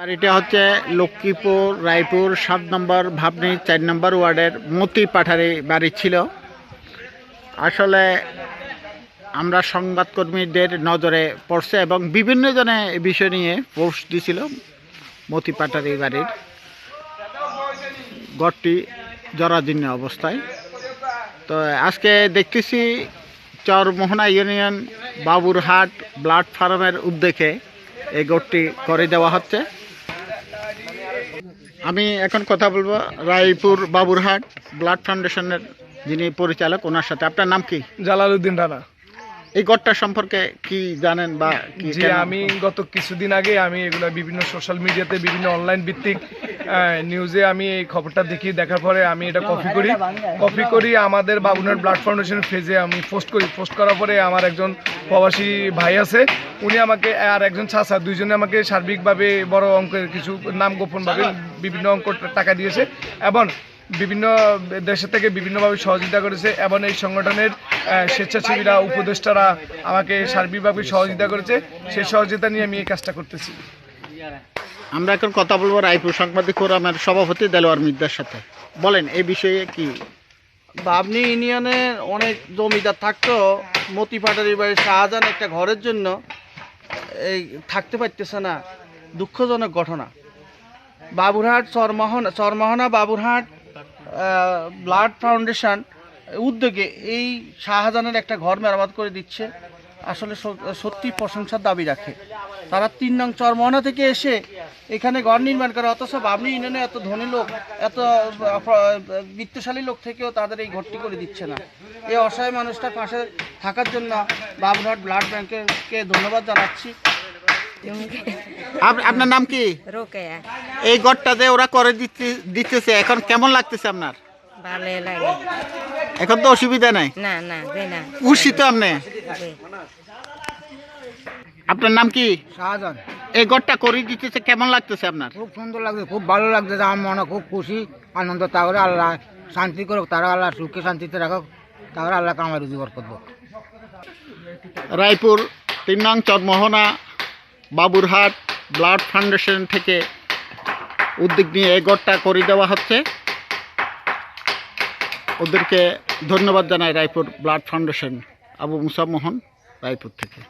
বাড়িটা হচ্ছে লক্ষ্মীপুর, রায়পুর, সাত নম্বর, ভাবনি, চার নম্বর ওয়ার্ডের মতি পাঠারি বাড়ি ছিল। আসলে আমরা সংবাদকর্মীদের নজরে পড়ছে এবং বিভিন্ন জনে এই বিষয় নিয়ে পোস্ট দিছিল মতি পাঠারি বাড়ির। ঘরটি জরাজীর্ণ অবস্থায়। তো আজকে দেখতেছি চরমোহনা ইউনিয়ন বাবুরহাট ব্লাড ফার্মের উদ্যোগে এই গোটটি করে দেওয়া হচ্ছে। আমি এখন কথা বলব রায়পুর বাবুরহাট ব্লাড ফাউন্ডেশনের যিনি পরিচালক, ওনার সাথে। আপনার নাম কি? জালালউদ্দিন রানা। এই গোটটা সম্পর্কে কি জানেন বা কি জি আমি গত কিছুদিন আগে আমি এগুলো বিভিন্ন সোশ্যাল মিডিয়াতে বিভিন্ন অনলাইন ভিত্তিক নিউজে আমি এই খবরটা দেখি দেখার পরে আমি এটা কপি করি। কপি করি আমাদের বাবুনার ব্লাড ফাউন্ডেশন পেজে আমি পোস্ট করি। পোস্ট করার পরে আমার একজন প্রবাসী ভাই আছে উনি আমাকে আর একজন চাচা দুইজনে আমাকে সার্বিকভাবে বড় অঙ্কের কিছু নাম গোপনভাবে বিভিন্ন অঙ্ক টাকা দিয়েছে। এবং বিভিন্ন দেশে থেকে বিভিন্নভাবে সহযোগিতা করেছে এবং এই সংগঠনের স্বেচ্ছাসেবীরা উপদেষ্টারা আমাকে সার্বিকভাবে সহযোগিতা করেছে। সেই সহযোগিতা নিয়ে আমি এই কাজটা করতেছি। আমরা এখন কথা বলব রায়পুর সাংবাদিক ফোরামের সভাপতি দেলোয়ার মির্জার সাথে। বলেন এই বিষয়ে কি? বাবনি ইউনিয়নে অনেক জমিদার থাকতো মতি পাটারির বাড়ি শাহজাহান একটা ঘরের জন্য। এই থাকতে পারতেছে না দুঃখজনক ঘটনা। বাবুরহাট চরমোহনা চরমোহনা বাবুরহাট ব্লাড ফাউন্ডেশন উদ্যোগে এই শাহজাহানের একটা ঘর মেরামত করে দিচ্ছে। আসলে সত্যি প্রশংসার দাবি রাখে। তারা তিন নং চরমোহনা থেকে এসে এখানে ঘর নির্মাণ করে, অথচ বাবনি ইউনিয়নে এত ধনী লোক, এত বিত্তশালী লোক থেকেও তাদের এই ঘরটি করে দিচ্ছে না। এই অসহায় মানুষটার পাশে থাকার জন্য বাবুরহাট ব্লাড ব্যাংকেরকে ধন্যবাদ জানাচ্ছি। আপনার নাম কি? রোকেয়া। এই ঘরটা যে ওরা করে দিতে দিতেছে এখন কেমন লাগতেছে আপনার? ভালো লাগে। এখন তো অসুবিধা নাই? না না না। খুশি তো আপনি? আপনার নাম কি? শাহজাহান। এই ঘরটা করে দিতেছে কেমন লাগতেছে আপনার? খুব সুন্দর লাগছে খুব ভালো লাগছে আমার মনে খুব খুশি আনন্দ তাহলে আল্লাহ শান্তি করুক তারা আল্লাহ সুখে শান্তিতে রাখুক তাহলে আল্লাহ কামাই রোজগার করব রায়পুর তিন নং চরমোহনা বাবুরহাট ব্লাড ফাউন্ডেশন থেকে উদ্যোগ নিয়ে এই করে দেওয়া হচ্ছে। ওদেরকে ধন্যবাদ জানাই রায়পুর ব্লাড ফাউন্ডেশন, আবু মুসা মোহন, রায়পুর থেকে।